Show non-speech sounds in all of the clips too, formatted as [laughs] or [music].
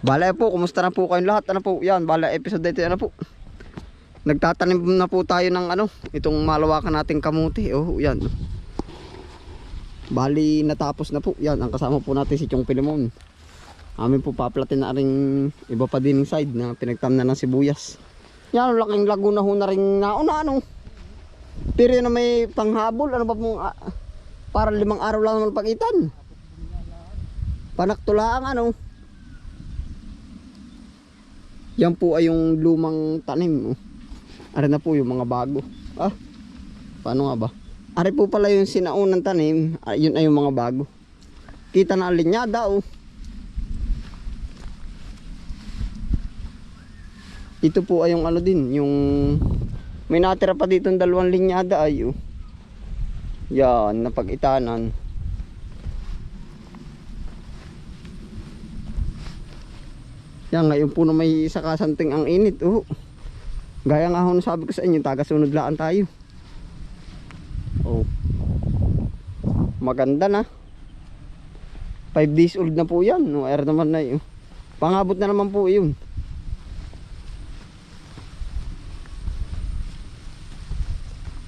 Bala po, kumusta na po kayong lahat? Ano po? Yan, bala episode dito ano po. Nagtatanim na po tayo ng ano, itong malawakan nating kamuti. Oh, yan. Bali natapos na po. Yan, ang kasama po natin si Chong Pilimon. Amin po paplatin na rin iba pa din side na pinagtam na ng sibuyas. Yan, laking laguna ho na rin nauna ano. Pero yun na may panghabol, ano ba pong ah, para limang araw lang naman pagitan. Panaktulaang ano. Yan po ay yung lumang tanim. Oh. Ari na po yung mga bago. Ah, paano nga ba? Ari po pala yung sinaunang tanim. Ah, yun ay yung mga bago. Kita na ang linyada oh. Ito po ay yung ano din, yung may natira pa dito ng dalawang linyada ay oh. Yan, napag-itanan. Yan, ngayon po na may sakasanting ang init. Oh. Gaya nga ho sabi ko sa inyo, tagasunod laan tayo. Oh. Maganda na. 5 days old na po yan. No, air naman na yun. Pangabot na naman po yun.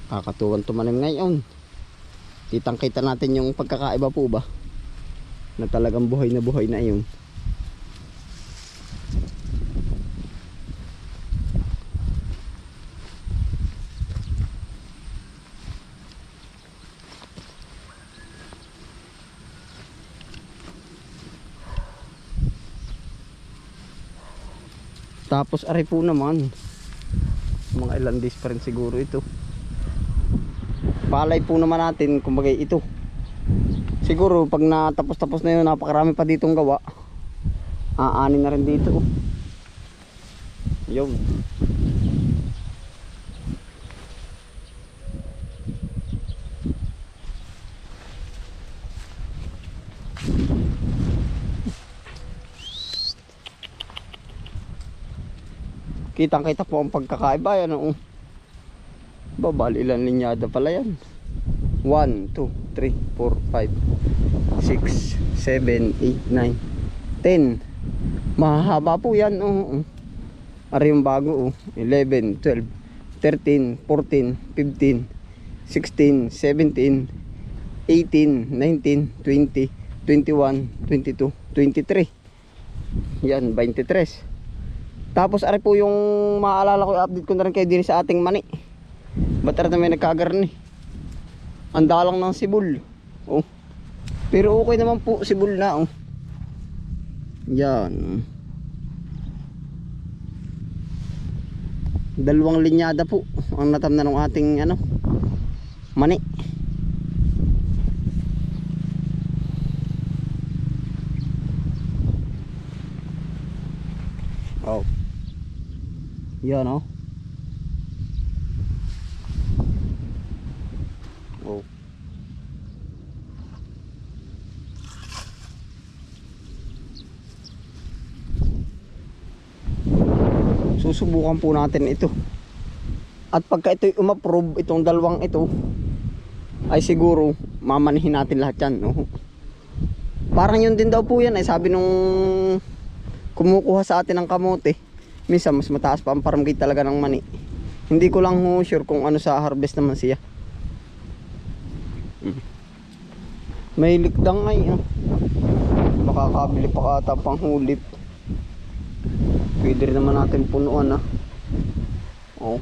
Kakatuwan tumanim ngayon. Kitang kita natin yung pagkakaiba po ba? Na talagang buhay na buhay na yun. Tapos ari po naman. Mga ilang days pa rin siguro ito. Palay po naman natin kumbaga ito. Siguro pag natapos-tapos na yun, napakarami pa ditong gawa. Aanin na rin dito. Yun. Kitang kita po ang pagkakaiba yan. Oh. Babal ilan linyada pala yan. 1, 2, 3, 4, 5, 6, 7, 8, 9, 10. Mahahaba po yan. Oh. Ari yung bago. Oh. 11, 12, 13, 14, 15, 16, 17, 18, 19, 20, 21, 22, 23. Yan, 23. Tapos ari po yung maalala ko, update ko na rin kayo din sa ating mani. Ba't na may nagkagarni? Ang dalang ng sibul. Oh. Pero okay naman po sibul na oh. Yan. Dalawang linyada po ang natam na ng ating ano mani. Oh. Yan oh. Oh. Susubukan po natin ito. At pagka ito'y umapprove itong dalawang ito ay siguro mamanihin natin lahat yan. No? Parang yun din daw po yan ay sabi nung kumukuha sa atin ng kamote. Minsan mas mataas pa ang paramgate talaga ng mani. Hindi ko lang sure kung ano sa harvest naman siya. Mm. May likdang ay ah. Makakabili pa kata pang hulip. Pwede rin naman natin punuan ah. Oh.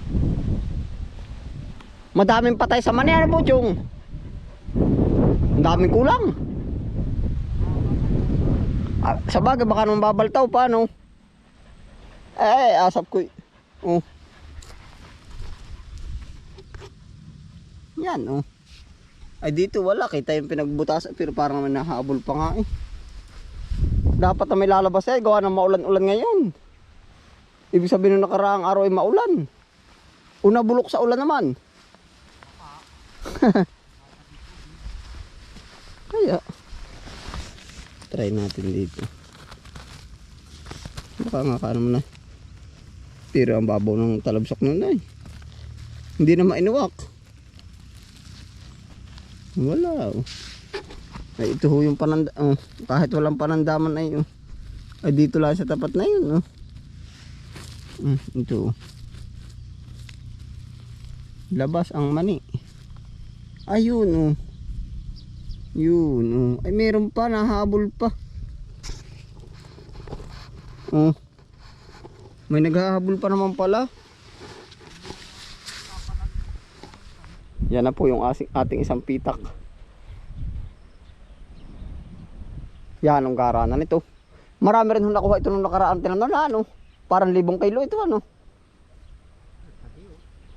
Madaming patay sa mani ano po chong? Ang daming kulang. Ah, sa bagay baka nung babaltaw pa Eh, asap ko. y- Oh. Yan oh. Ay dito wala kita yung pinagbutasan pero parang naman nahabol pa nga eh. Dapat na may lalabas eh gawa ng maulan-ulan ngayon. Ibig sabihin nung nakaraang araw ay maulan. Una bulok sa ulan naman. [laughs] Kaya try natin dito. Baka nga ka naman na. Pero ang babaw ng talabsok nun ay. Hindi na mainuwak. Wala. oh. Ay ito ho yung pananda oh, kahit walang panandaman ay oh. Ay, dito lang sa tapat na yun, no? Mm, ito. Labas ang mani. Ayun, oh. Yun, oh. Ay, meron pa, nahabol pa. Oh. May naghahabol pa naman pala. Yan na po yung asing, ating isang pitak. Yan ang garanan nito. Marami rin nakuha ito nung nakaraan tinanong na ano. Parang libong kilo ito ano.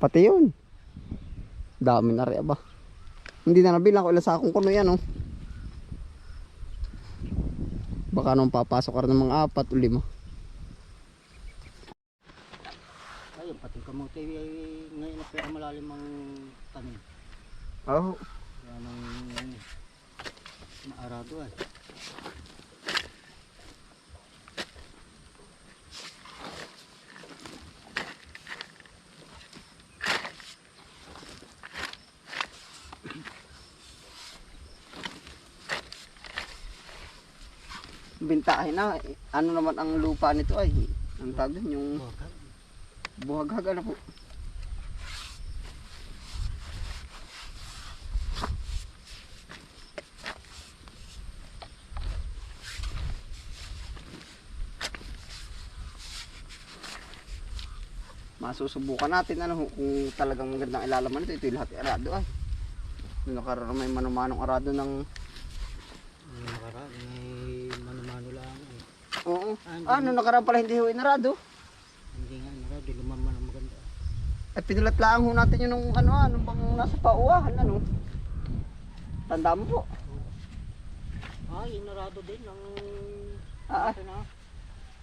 Pati yun. Dami na rin ba. Hindi na nabilang ko ilang sakong kuno yan oh. Baka nung papasok ka ng mga apat o lima. Ayun, pati kamote ay ngayon na pero malalim ang tanim. Oh. Yan ang naarado ay. Bintahin na. Ano naman ang lupa nito ay. Ang tawag yung Buwagan. buhaghag ano po. Masusubukan natin ano kung talagang magandang ilalaman nito. Ito yung lahat arado ay. Yung nakaroon may manumanong arado ng Yung nakaraan ay mano-mano lang ay. Oo. Ah, Ano nakaraan pala hindi ho inarado? Hindi nga narado, lumaman ang maganda. Ay pinulat lang ho natin yun nung ano ano bang nasa pauwahan ano. Tanda mo po. Ah, yung narado din ng Ah, makina.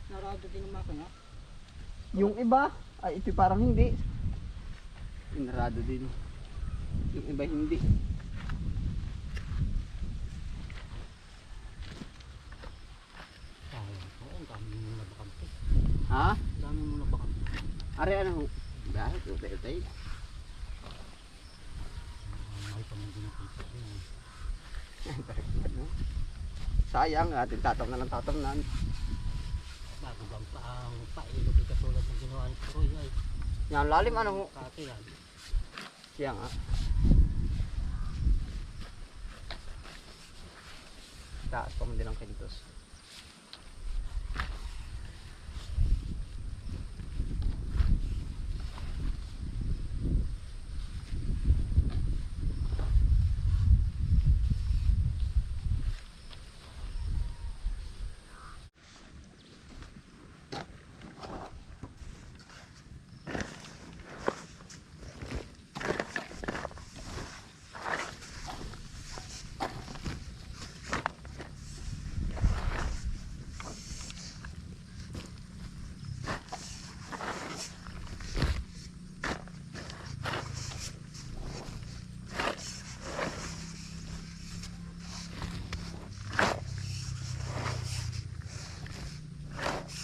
Narado din ng makina. yung iba ay ito parang hindi. Inarado din. Yung iba hindi. Ah, oo, ang dami mo nabakampi. Ha? Ang dami mo nabakampi. Are ano ho? Dahil tayo. Ah, may pamangkin na din. Sayang ating tatam na ng tatam na. Bago bang pa ang pailog ay katulad ng ginawa ni Troy ay. Yan lalim ano? Kati yan. Siya nga. Taas pa mo din ang kintos.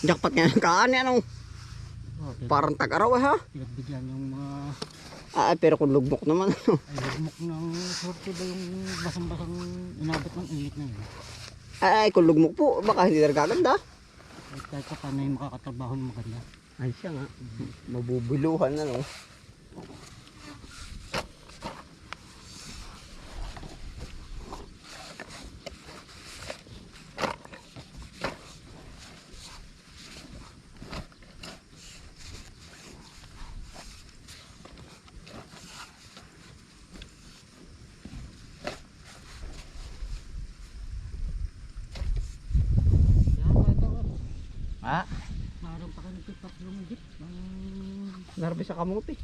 Jackpot nga ng [laughs] kaan ano. Oh, Parang tag-araw eh, ha. Pinagbigyan yung mga Ah, pero kung lugmok naman ano. ay lugmok ng sorte ba yung basang-basang inabot ng init na yun. Ay, kung lugmok po, baka hindi na gaganda. Ay kahit pa paano yung makakatrabaho ng maganda. Ay siya nga. Mabubuluhan na no. Kaya pa ito, Ha? Kayo tatlong jeep. Ang Narbi sa kamuti.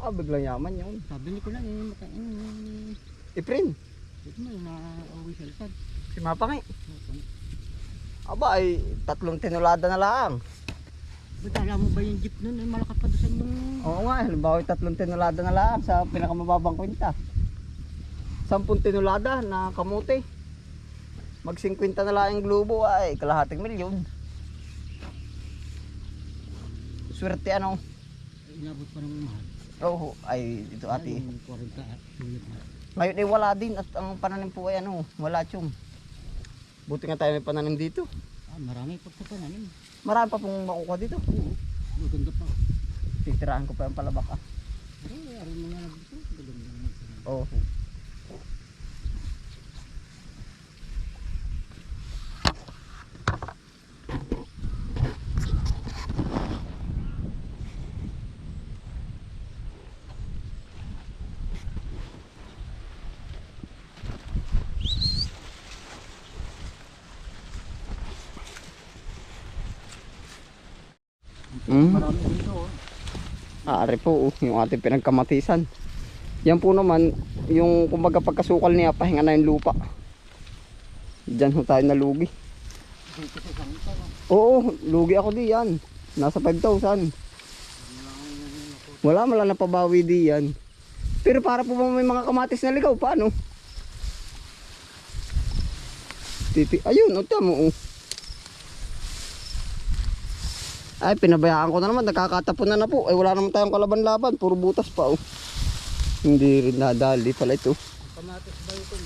Ah, biglang yaman yun. sabi ko lang eh, makain yung Iprin. Ito mo yung na-uwi sa likod. Si Mapang eh. Aba ay tatlong tinulada na lang. Ba't alam mo ba yung jeep nun ay malakas pa doon sa yung... Oo nga, halimbawa ay tatlong tinulada na lang sa pinakamababang kwenta. Sampung tinulada na kamuti. Mag 50 na lang yung globo ay kalahating milyon. Swerte ano. Inabot pa ng mahal. Oo, ay ito ate. Yung 40 at. Ngayon ay wala din at ang pananim po ay ano, wala tiyong. Buti nga tayo may pananim dito. Ah, marami pag sa pananim. Marami pa pong makukuha dito. Oo. Maganda pa. Titirahan ko pa yung palabak ah. Pero ari mo nga nagdito. Maganda Mm. Marami dito. oh. Aari po, oh, yung ating pinagkamatisan. Yan po naman, yung kumbaga pagkasukal niya, pahinga na yung lupa. Diyan ho tayo nalugi. Oo, lugi ako di yan. Nasa 5,000. Wala mala na pabawi di yan. Pero para po may mga kamatis na ligaw, paano? Titi, ayun, o mo. Oh. Ay, pinabayaan ko na naman, nakakatapon na na po. Ay, wala naman tayong kalaban-laban, puro butas pa oh. Hindi rin nadali pala ito. Kamatis ba ito?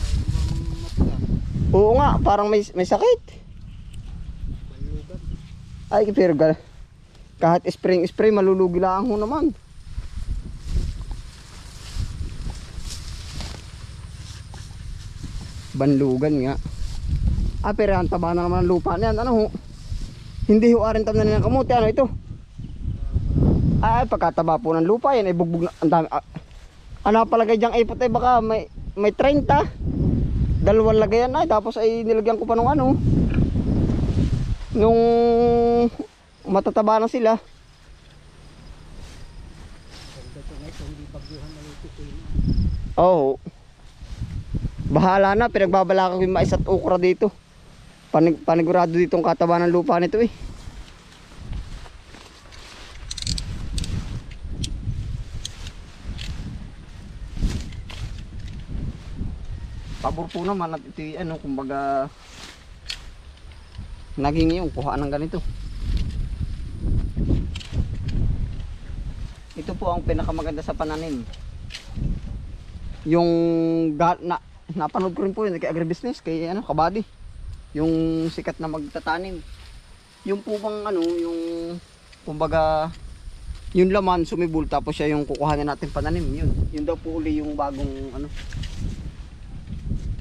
Oo nga, parang may, may sakit. Ay, pero ga- kahit spring spray malulugi lang ho naman. Banlugan nga. Ah, pero ang taba na naman ng lupa niyan. Ano ho? Hindi ho arin tam na ng kamuti. Ano ito? Ay, pagkataba po ng lupa yan. Ay, bugbog na. Ang dami. Ah, ano palagay diyang ipot ay baka may, may 30. Dalawang lagayan ay. Tapos ay nilagyan ko pa ng ano. Nung matataba na sila. Oo. Bahala na, pinagbabalaka ko yung mais at okra dito. Panig, panigurado dito ang kataba ng lupa nito eh. Pabor po naman at ito ano, kumbaga naging yung kuhaan ng ganito. Ito po ang pinakamaganda sa pananim yung na, napanood ko rin po yun kay agribusiness kay ano kabady yung sikat na magtatanim. Yung po bang ano yung kumbaga yung laman sumibol tapos siya yung kukuhanin natin pananim yun. Yun daw po uli yung bagong ano.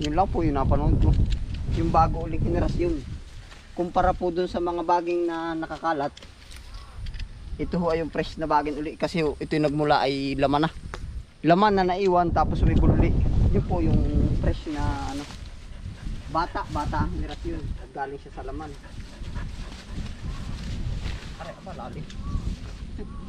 Yun lang po yung napanood ko. Yung bago uling henerasyon kumpara po dun sa mga baging na nakakalat ito ho ay yung fresh na baging uli kasi ho, ito yung nagmula ay laman na. Laman na naiwan tapos may bulli yun po yung fresh na ano bata bata ang henerasyon at galing siya sa laman. Aray apa lalim [laughs]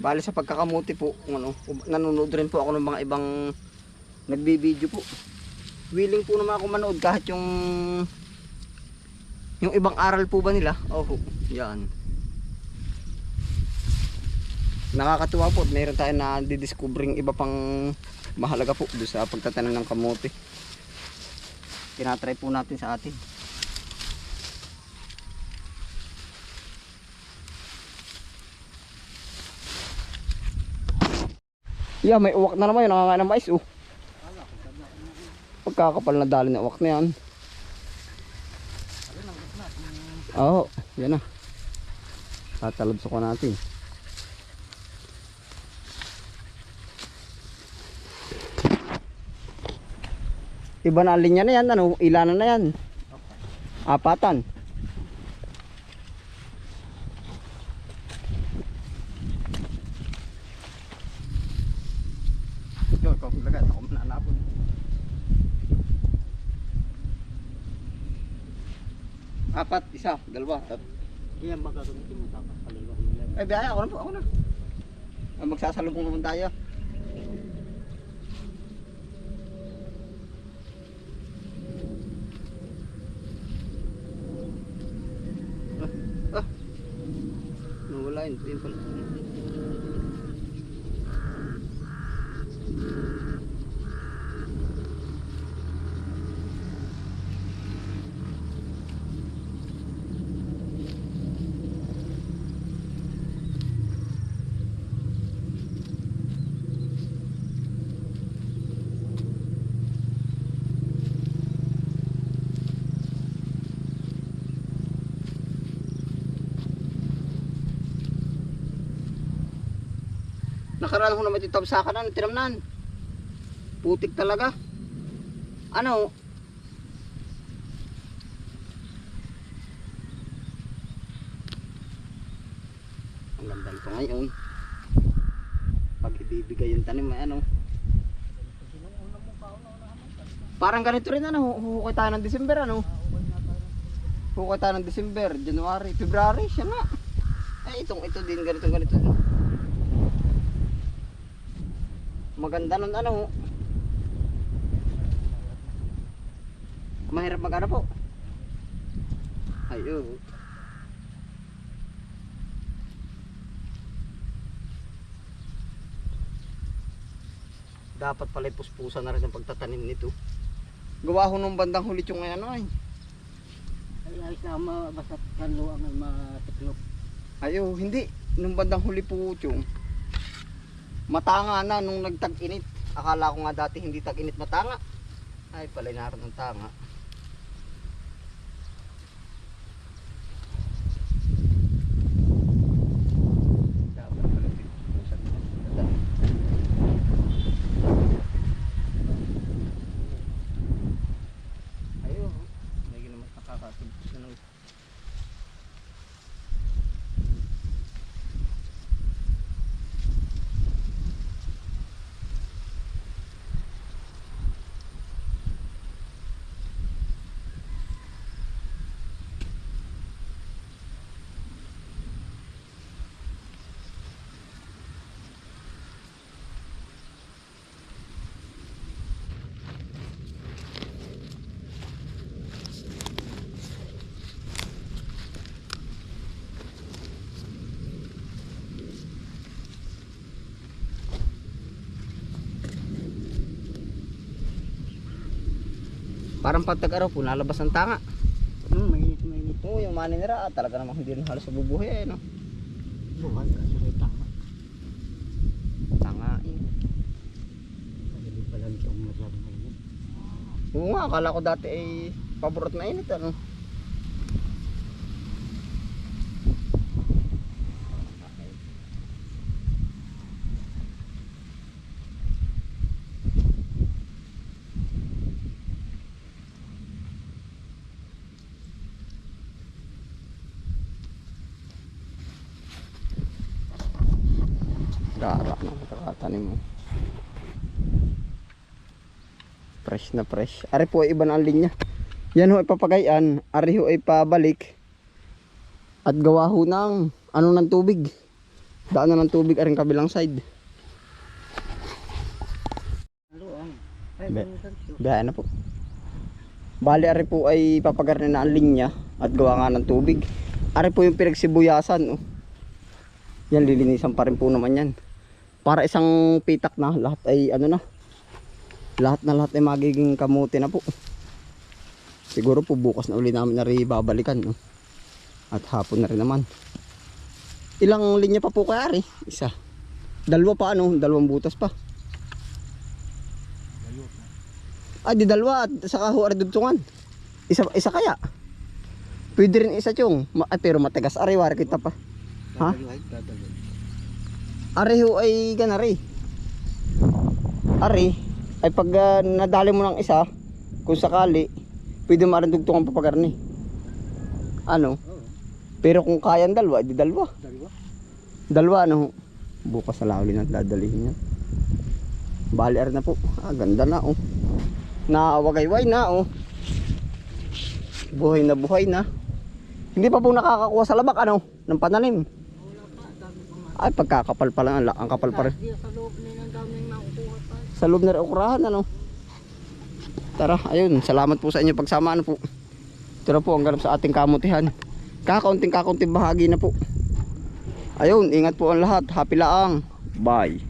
Bali sa pagkakamuti po, ano, um- nanonood rin po ako ng mga ibang nagbibideo po. Willing po naman ako manood kahit yung yung ibang aral po ba nila? Oh, yan. Nakakatuwa po, at meron tayo na didiscovering iba pang mahalaga po doon sa pagtatanim ng kamote. Tinatry po natin sa atin. Yeah, may uwak na naman yun. Nangangain ng mais, oh. Pagkakapal na dali ng uwak na yan. Oo, oh, yan na. Tatalabso ko natin. Iba na linya na yan, ano, ilanan na yan. Apatan. Dalawa, tat. Yan baga gamitin mo tapos kaliwa mo yan. Ay, biyaya, ako na po, ako na. Ah, Magsasalubong naman tayo. Ah, ah. Nawala yun, yun pala. Nakaraan ko naman itong sa kanan, tinamnan. Putik talaga. Ano? Ang ganda nito ngayon. Pag ibibigay yung tanim, may ano. Parang ganito rin ano, hukay tayo ng December ano. Hukay tayo ng December, January, February, siya na. Eh, itong ito din, ganito, ganito. Maganda nun ano. Mahirap mag ano po. Ayo. Dapat pala puspusan na rin ang pagtatanim nito. Gawa ho nung bandang huli yung ano ay. Ay ayos na ma basta kanlo ang matiklop. Ayo, hindi. Nung bandang huli po yung matanga na nung nagtag-init. Akala ko nga dati hindi tag-init matanga. Ay, pala naroon ng tanga. Dapat pala pinupuspusan na. Ayun, may ginamas nakakatubos na ng Parang pag tag-araw po, nalabas ang tanga. Hmm, mainit mainit. Oo, yung maninira, ah, talaga namang hindi rin halos mabubuhay eh, no? Buhay kasi may tama. Tanga eh. Hindi pala itong masyadong mainit. Oo nga, akala ko dati ay paborot na init, ano? Gara na makakatanim mo. Fresh na fresh. Ari po iba na ang linya. Yan ho ay papagayan. Ari ho ay pabalik. At gawa ho ng ano ng tubig. Daan na ng tubig aring kabilang side. Be-. Biyahe na po. Bali ari po ay papagarni na ang linya at gawa nga ng tubig. Ari po yung pinagsibuyasan. Oh. Yan lilinisan pa rin po naman yan. Para isang pitak na lahat ay ano na. Lahat na lahat ay magiging kamuti na po. Siguro po bukas na uli namin na rin babalikan. No? At hapon na rin naman. Ilang linya pa po kaya ari? Isa. Dalawa pa ano? Dalawang butas pa. Ah, di dalawa at saka ho dugtungan. Isa isa kaya. Pwede rin isa chong. Ma, ay, pero matagas ari war kita pa. Ha? Dadaloy, dadaloy. Ari ho ay ganari. Ari ay pag ah, nadali mo ng isa kung sakali pwede mo rin dugtungan papagarni. Ano? Pero kung kayang dalawa, di dalawa. Dalawa. Dalawa ano? Bukas na lawli na dadalihin. Bali ar na po. Ah, ganda na oh. Naawagayway na oh. Buhay na buhay na. Hindi pa po nakakakuha sa labak ano ng pananim. Wala pa. Dami pa nga. Ay pagkakapal pa lang ang kapal pa rin. Sa loob nila ang dami nang nakukuha pa. Sa loob na rin ukurahan ano. Tara, ayun, salamat po sa inyo pagsama ano po. Na po ang ganap sa ating kamutihan. Kakaunting kakaunting bahagi na po. Ayun, ingat po ang lahat. Happy laang. Bye.